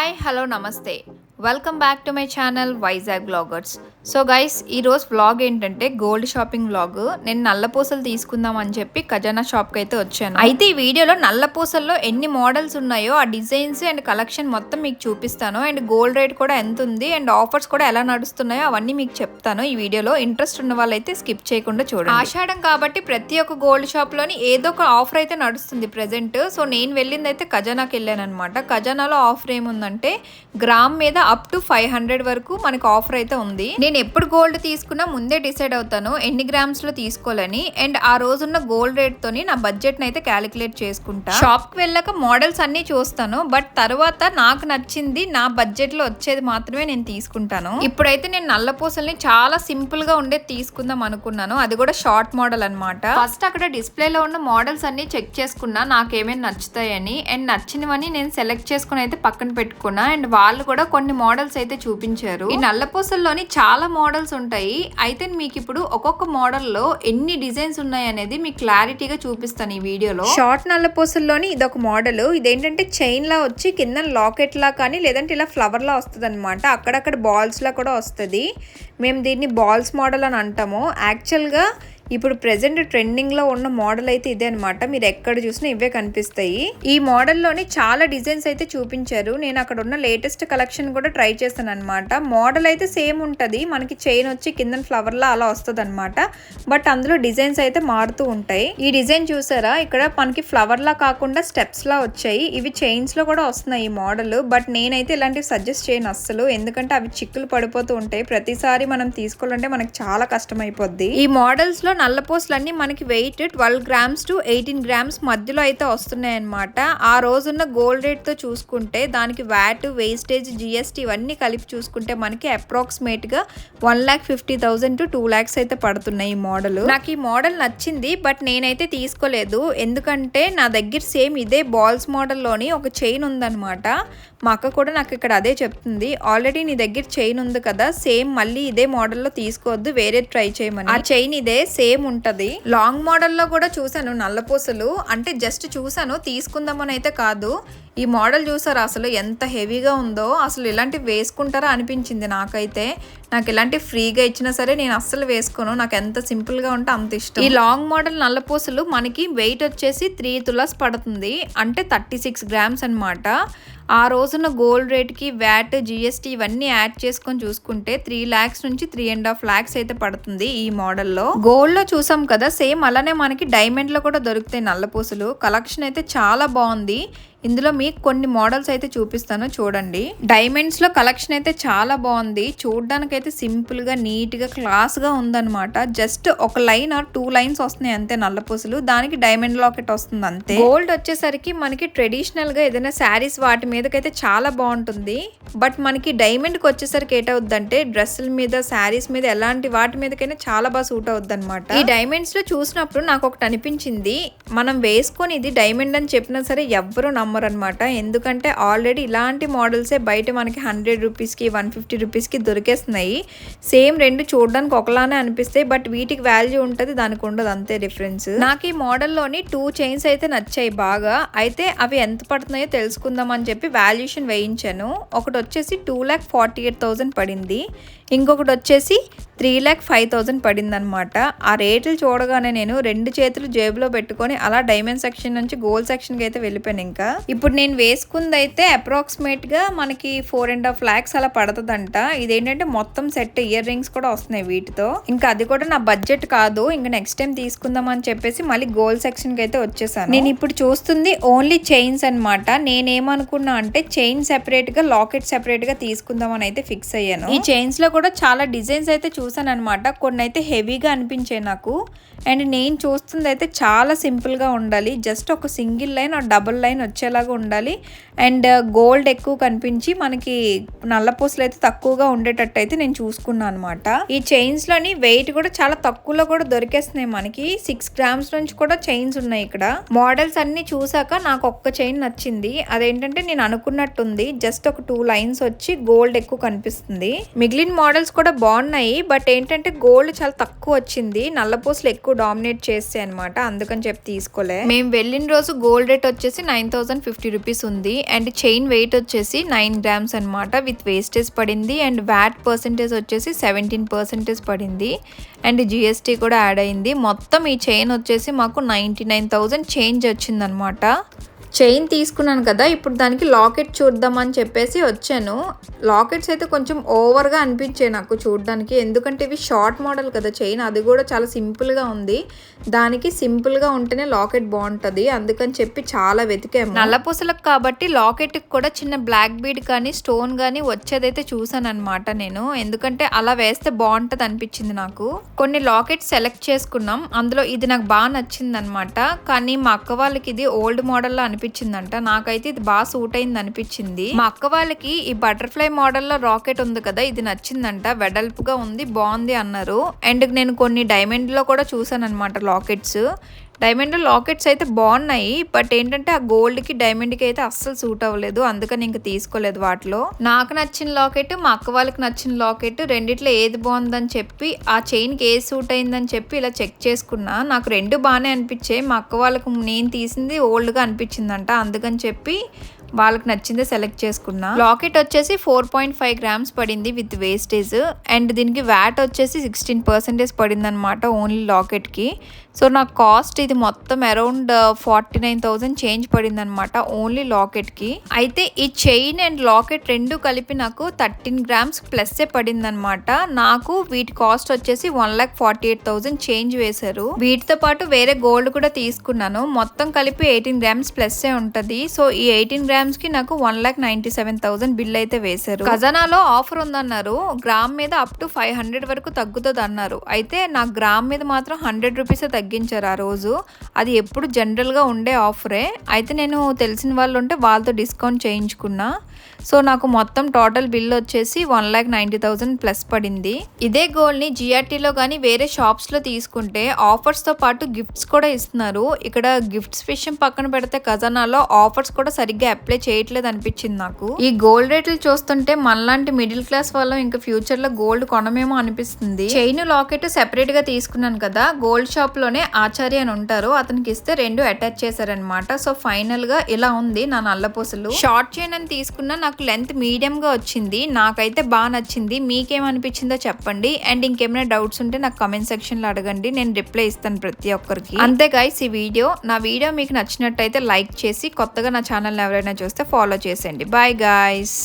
Hi hello namaste welcome back to my channel Vizag bloggers so guys ఈరోజు vlog ఏంటంటే gold shopping vlog నేను నల్లపూసలు తీసుకుందాం అని చెప్పి ఖజానా షాప్కి అయితే వచ్చాను. అయితే ఈ వీడియోలో నల్లపూసల్లో ఎన్ని మోడల్స్ ఉన్నాయో ఆ డిజైన్స్ అండ్ కలెక్షన్ మొత్తం మీకు చూపిస్తాను. అండ్ గోల్డ్ రేట్ కూడా ఎంత ఉంది అండ్ ఆఫర్స్ కూడా ఎలా నడుస్తున్నాయో అవన్నీ మీకు చెప్తాను. ఈ వీడియోలో ఇంట్రెస్ట్ ఉన్న వాళ్ళైతే స్కిప్ చేయకుండా చూడండి. ఆషాఢం కాబట్టి ప్రతి ఒక్క గోల్డ్ షాప్లోని ఏదో ఒక ఆఫర్ అయితే నడుస్తుంది ప్రెసెంట్ సో నేను వెళ్ళింది అయితే ఖజానాకి వెళ్ళాను అనమాట ఖజానాలో ఆఫర్ ఏముందంటే గ్రామ్ మీద అప్ టు ఫైవ్ హండ్రెడ్ వరకు మనకు ఆఫర్ అయితే ఉంది. నేను ఎప్పుడు గోల్డ్ తీసుకున్నా ముందే డిసైడ్ అవుతాను ఎన్ని గ్రామ్స్లో తీసుకోవాలని. అండ్ ఆ రోజున్న గోల్డ్ రేట్తోని నా బడ్జెట్ని అయితే క్యాలిక్యులేట్ చేసుకుంటా. షాప్కి వెళ్ళాక మోడల్స్ అన్నీ చూస్తాను. బట్ తర్వాత నాకు నచ్చింది నా బడ్జెట్లో వచ్చేది మాత్రమే నేను తీసుకుంటాను. ఇప్పుడైతే నేను నల్లపూసల్ని చాలా సింపుల్గా ఉండేది తీసుకుందాం అనుకున్నాను. అది కూడా షార్ట్ మోడల్ అనమాట ఫస్ట్ అక్కడ డిస్ప్లేలో ఉన్న మోడల్స్ అన్నీ చెక్ చేసుకున్నా. నాకు నచ్చుతాయని. అండ్ నచ్చినవని నేను సెలెక్ట్ చేసుకుని అయితే పక్కన పెట్టుకున్నా. అండ్ వాళ్ళు కూడా కొన్ని మోడల్స్ అయితే చూపించారు. ఈ నల్లపూసల్లోని చాలా చాలా మోడల్స్ ఉంటాయి. అయితే మీకు ఇప్పుడు ఒక్కొక్క మోడల్లో ఎన్ని డిజైన్స్ ఉన్నాయి అనేది మీకు క్లారిటీగా చూపిస్తాను ఈ వీడియోలో. షార్ట్ నల్లపూసల్లోని ఇది ఒక మోడల్. ఇదేంటంటే చైన్ లా వచ్చి కింద లాకెట్ లా కానీ లేదంటే ఇలా ఫ్లవర్ లా వస్తుంది అనమాట అక్కడక్కడ బాల్స్ లా కూడా వస్తుంది. మేము దీన్ని బాల్స్ మోడల్ అని అంటాము. యాక్చువల్గా ఇప్పుడు ప్రెసెంట్ ట్రెండింగ్లో ఉన్న మోడల్ అయితే ఇదే అనమాట మీరు ఎక్కడ చూసినా ఇవే కనిపిస్తాయి. ఈ మోడల్లోని చాలా డిజైన్స్ అయితే చూపించారు. నేను అక్కడ ఉన్న లేటెస్ట్ కలెక్షన్ కూడా ట్రై చేస్తాను అనమాట మోడల్ అయితే సేమ్ ఉంటుంది. మనకి చైన్ వచ్చి కింద ఫ్లవర్ లా అలా వస్తుంది అనమాట బట్ అందులో డిజైన్స్ అయితే మారుతూ ఉంటాయి. ఈ డిజైన్ చూసారా? ఇక్కడ మనకి ఫ్లవర్ లా కాకుండా స్టెప్స్ లా వచ్చాయి. ఇవి చైన్స్లో కూడా వస్తున్నాయి ఈ మోడల్ బట్ నేనైతే ఇలాంటివి సజెస్ట్ చేయను అస్సలు. ఎందుకంటే అవి చిక్కులు పడిపోతూ ఉంటాయి. ప్రతిసారి మనం తీసుకోవాలంటే మనకి చాలా కష్టం అయిపోద్ది ఈ మోడల్స్లో నల్లపూసలన్నీ మనకి weight twelve grams to eighteen grams మధ్యలో అయితే వస్తున్నాయన్నమాట. ఆ రోజున్న గోల్డ్ రేట్తో చూసుకుంటే దానికి వ్యాట్ వేస్టేజ్ జిఎస్టీ ఇవన్నీ కలిపి చూసుకుంటే మనకి అప్రాక్సిమేట్గా one lakh fifty thousand to two lakhs అయితే పడుతున్నాయి ఈ మోడల్ నాకు ఈ మోడల్ నచ్చింది బట్ నేనైతే తీసుకోలేదు. ఎందుకంటే నా దగ్గర సేమ్ ఇదే బాల్స్ మోడల్లోని ఒక చైన్ ఉందన్నమాట. మా అక్క కూడా నాకు ఇక్కడ అదే చెప్తుంది. ఆల్రెడీ నీ దగ్గర చైన్ ఉంది కదా సేమ్ మళ్ళీ ఇదే మోడల్లో తీసుకోవద్దు వేరే ట్రై చేయమని. ఆ చైన్ ఇదే సేమ్ ఉంటది లాంగ్ మోడల్లో కూడా చూసాను నల్లపూసలు. అంటే జస్ట్ చూసాను తీసుకుందామని అయితే కాదు. ఈ మోడల్ చూసారు? అసలు ఎంత హెవీగా ఉందో అసలు ఇలాంటివి వేసుకుంటారా అనిపించింది నాకైతే. నాకు ఇలాంటి ఫ్రీగా ఇచ్చినా సరే నేను అస్సలు వేసుకోను. నాకు ఎంత సింపుల్గా ఉంటే అంత ఇష్టం. ఈ లాంగ్ మోడల్ నల్లపూసలు మనకి వెయిట్ వచ్చేసి త్రీ తులాస్ పడుతుంది. అంటే థర్టీ సిక్స్ గ్రామ్స్ అనమాట ఆ రోజున గోల్డ్ రేట్కి వ్యాట్ జిఎస్టీ ఇవన్నీ యాడ్ చేసుకొని చూసుకుంటే త్రీ ల్యాక్స్ నుంచి త్రీ అండ్ హాఫ్ ల్యాక్స్ అయితే పడుతుంది ఈ మోడల్లో. గోల్డ్లో చూసాం కదా సేమ్ అలానే మనకి డైమండ్లో కూడా దొరుకుతాయి నల్లపూసలు కలెక్షన్ అయితే చాలా బాగుంది. ఇందులో మీకు కొన్ని మోడల్స్ అయితే చూపిస్తాను చూడండి. డైమండ్స్లో కలెక్షన్ అయితే చాలా బాగుంది. చూడడానికి అయితే సింపుల్గా నీట్గా క్లాస్గా ఉందన్నమాట. జస్ట్ ఒక లైన్ ఆర్ టూ లైన్స్ వస్తున్నాయి అంతే నల్లపూసలు దానికి డైమండ్ లాకెట్ వస్తుంది అంతే. గోల్డ్ వచ్చేసరికి మనకి ట్రెడిషనల్గా ఏదైనా శారీస్ వాటి మీదకైతే చాలా బాగుంటుంది. బట్ మనకి డైమండ్కి వచ్చేసరికి ఏటవుద్దంటే డ్రెస్సుల మీద శారీస్ మీద ఎలాంటి వాటి మీదకైనా చాలా బాగా సూట్ అవుద్ది అనమాట ఈ డైమండ్స్లో చూసినప్పుడు నాకు ఒకటి అనిపించింది. మనం వేసుకొని ఇది డైమండ్ అని చెప్పినా సరే ఎవ్వరూ నమ్మ అనమాట ఎందుకంటే ఆల్రెడీ ఇలాంటి మోడల్సే బయట మనకి హండ్రెడ్ రూపీస్కి వన్ ఫిఫ్టీ రూపీస్కి దొరికేస్తున్నాయి. సేమ్ రెండు చూడడానికి ఒకలానే అనిపిస్తాయి బట్ వీటికి వాల్యూ ఉంటుంది దానికి ఉండదు అంతే డిఫరెన్స్ నాకు ఈ మోడల్లోని టూ చైన్స్ అయితే నచ్చాయి బాగా. అయితే అవి ఎంత పడుతున్నాయో తెలుసుకుందాం అని చెప్పి వాల్యుయేషన్ వేయించాను. ఒకటి వచ్చేసి two lakh forty eight thousand పడింది. ఇంకొకటి వచ్చేసి త్రీ ల్యాక్ ఫైవ్ థౌజండ్ పడిందనమాట. ఆ రేట్లు చూడగానే నేను రెండు చేతులు జేబులో పెట్టుకొని అలా డైమండ్ సెక్షన్ నుంచి గోల్డ్ సెక్షన్కి అయితే వెళ్ళిపోయాను ఇంకా. ఇప్పుడు నేను వేసుకుంది అయితే అప్రాక్సిమేట్గా మనకి ఫోర్ అండ్ హాఫ్ ల్యాక్స్ అలా పడుతుందంట. ఇదేంటంటే మొత్తం సెట్ ఇయర్ రింగ్స్ కూడా వస్తున్నాయి వీటితో. ఇంకా అది కూడా నా బడ్జెట్ కాదు. ఇంకా నెక్స్ట్ టైం తీసుకుందాం అని చెప్పేసి మళ్ళీ గోల్డ్ సెక్షన్కి అయితే వచ్చేసాను. నేను ఇప్పుడు చూస్తుంది ఓన్లీ చైన్స్ అనమాట నేనేమనుకున్నా అంటే చైన్ సెపరేట్గా లాకెట్ సెపరేట్గా తీసుకుందామని అయితే ఫిక్స్ అయ్యాను. ఈ చైన్స్లో కూడా చాలా డిజైన్స్ అయితే చూసాను అనమాట కొన్ని అయితే హెవీగా అనిపించాయి నాకు. అండ్ నేను చూస్తుంది అయితే చాలా సింపుల్గా ఉండాలి. జస్ట్ ఒక సింగిల్ లైన్ ఆ డబుల్ లైన్ వచ్చేలాగా ఉండాలి. అండ్ గోల్డ్ ఎక్కువ కనిపించి మనకి నల్లపూసలు అయితే తక్కువగా ఉండేటట్టు అయితే నేను చూసుకున్నాను అనమాట ఈ చైన్స్లోని వెయిట్ కూడా చాలా తక్కువలో కూడా దొరికేస్తున్నాయి మనకి. సిక్స్ గ్రామ్స్ నుంచి కూడా చైన్స్ ఉన్నాయి ఇక్కడ. మోడల్స్ అన్ని చూసాక నాకు ఒక్క చైన్ నచ్చింది. అదేంటంటే నేను అనుకున్నట్టుంది. జస్ట్ ఒక టూ లైన్స్ వచ్చి గోల్డ్ ఎక్కువ కనిపిస్తుంది. మిగిలిన మోడల్స్ కూడా బాగున్నాయి. బట్ బట్ ఏంటంటే గోల్డ్ చాలా తక్కువ వచ్చింది. నల్ల పూసలు ఎక్కువ డామినేట్ చేస్తాయి అనమాట అందుకని చెప్పి తీసుకోలే. మేము వెళ్ళిన రోజు గోల్డ్ రేట్ వచ్చేసి నైన్ థౌసండ్ ఫిఫ్టీ రూపీస్ ఉంది. అండ్ చైన్ వెయిట్ వచ్చేసి నైన్ గ్రామ్స్ అనమాట విత్ వేస్టేజ్ పడింది. అండ్ వ్యాట్ పర్సెంటేజ్ వచ్చేసి సెవెంటీన్ పర్సెంటేజ్ పడింది. అండ్ జిఎస్టీ కూడా యాడ్ అయింది. మొత్తం ఈ చైన్ వచ్చేసి మాకు నైంటీ నైన్ థౌజండ్ చేంజ్ వచ్చిందనమాట చైన్ తీసుకున్నాను కదా ఇప్పుడు దానికి లాకెట్ చూద్దామని చెప్పేసి వచ్చాను. లాకెట్స్ అయితే కొంచెం ఓవర్గా అనిపించాయి నాకు చూడడానికి. ఎందుకంటే ఇవి షార్ట్ మోడల్ కదా చైన్ అది కూడా చాలా సింపుల్గా ఉంది. దానికి సింపుల్గా ఉంటేనే లాకెట్ బాగుంటుంది. అందుకని చెప్పి చాలా వెతికాము. నల్లపూసలకు కాబట్టి లాకెట్కి కూడా చిన్న బ్లాక్ బీడ్ కానీ స్టోన్ కానీ వచ్చేదైతే చూసాను అనమాట నేను. ఎందుకంటే అలా వేస్తే బాగుంటుంది అనిపించింది నాకు. కొన్ని లాకెట్స్ సెలెక్ట్ చేసుకున్నాం. అందులో ఇది నాకు బాగా నచ్చింది అనమాట కానీ మా అక్క వాళ్ళకి ఇది ఓల్డ్ మోడల్లో అనిపించిందంట. నాకైతే ఇది బాగా సూట్ అయింది అనిపించింది. మా అక్క వాళ్ళకి ఈ బటర్ఫ్లై మోడల్లో రాకెట్ ఉంది కదా ఇది నచ్చిందంట. వెడల్పుగా ఉంది బాగుంది అన్నారు. అండ్ నేను కొన్ని డైమండ్లో కూడా చూసాను అనమాట లాకెట్స్ డైమండ్ లాకెట్స్ అయితే బాగున్నాయి బట్ ఏంటంటే ఆ గోల్డ్కి డైమండ్కి అయితే అస్సలు సూట్ అవ్వలేదు. అందుకని ఇంకా తీసుకోలేదు వాటిలో. నాకు నచ్చిన లాకెట్ మా అక్క వాళ్ళకి నచ్చిన లాకెట్ రెండిట్లో ఏది బాగుందని చెప్పి ఆ చైన్కి ఏది సూట్ అయిందని చెప్పి ఇలా చెక్ చేసుకున్నా. నాకు రెండు బాగానే అనిపించాయి. మా అక్క వాళ్ళకి నేను తీసింది ఓల్డ్గా అనిపించిందంట. అందుకని చెప్పి వాళ్ళకి నచ్చిందే సెలెక్ట్ చేసుకున్నా. లాకెట్ వచ్చేసి ఫోర్ పాయింట్ ఫైవ్ గ్రామ్స్ పడింది విత్ వేస్టేజ్ అండ్ దీనికి వ్యాట్ వచ్చేసి సిక్స్టీన్ పర్సెంటేజ్ పడింది అనమాట ఓన్లీ లాకెట్కి సో నా కాస్ట్ ఇది మొత్తం around forty nine thousand change పడింది అనమాట ఓన్లీ లాకెట్కి. అయితే ఈ చైన్ అండ్ లాకెట్ రెండు కలిపి నాకు థర్టీన్ గ్రామ్స్ ప్లస్ పడింది అనమాట నాకు వీటి కాస్ట్ వచ్చేసి one lakh forty eight thousand change వేశారు. వీటితో పాటు వేరే గోల్డ్ కూడా తీసుకున్నాను. మొత్తం కలిపి ఎయిటీన్ గ్రామ్స్ ప్లస్ ఉంటుంది. సో ఈ ఎయిటీన్ గ్రామ్స్కి నాకు one lakh ninety seven thousand bill అయితే వేశారు. ఖజానాలో ఆఫర్ ఉందన్నారు. గ్రామ్ మీద అప్ టు ఫైవ్ హండ్రెడ్ వరకు తగ్గుతుంది అన్నారు అయితే నా గ్రామ్ మీద మాత్రం హండ్రెడ్ రూపీస్ తగ్గించారు ఆ రోజు. అది ఎప్పుడు జనరల్గా ఉండే ఆఫరే అయితే నేను తెలిసిన వాళ్ళు ఉంటే వాళ్ళతో డిస్కౌంట్ చేయించుకున్నా. సో నాకు మొత్తం టోటల్ బిల్ వచ్చేసి one lakh ninety thousand plus పడింది. ఇదే గోల్డ్ని జిఆర్టీలో కానీ వేరే షాప్స్లో తీసుకుంటే ఆఫర్స్తో పాటు గిఫ్ట్స్ కూడా ఇస్తున్నారు. ఇక్కడ గిఫ్ట్స్ విషయం పక్కన పెడితే ఖజానాలో ఆఫర్స్ కూడా సరిగ్గా అప్లై చేయట్లేదు అనిపించింది నాకు. ఈ గోల్డ్ రేట్లు చూస్తుంటే మనలాంటి మిడిల్ క్లాస్ వాళ్ళం ఇంకా ఫ్యూచర్లో గోల్డ్ కొనమేమో అనిపిస్తుంది. చైన్ లాకెట్ సెపరేట్గా తీసుకున్నాను కదా గోల్డ్ షాప్లోనే ఆచార్య అని ఉంటారు. అతనికి ఇస్తే రెండు అటాచ్ చేశారనమాట సో ఫైనల్గా ఇలా ఉంది నా నల్లపూసలు షార్ట్ చైన్ అని తీసుకున్న నాకు లెంత్ మీడియంగా వచ్చింది నాకైతే బాగా నచ్చింది. మీకేమనిపించిందో చెప్పండి. అండ్ ఇంకేమైనా డౌట్స్ ఉంటే నాకు కమెంట్ సెక్షన్లో అడగండి. నేను రిప్లై ఇస్తాను ప్రతి ఒక్కరికి. అంతే గైస్ ఈ వీడియో. నా వీడియో మీకు నచ్చినట్టయితే లైక్ చేసి కొత్తగా నా ఛానల్ ఎవరైనా చూస్తే ఫాలో చేసేయండి. Bye guys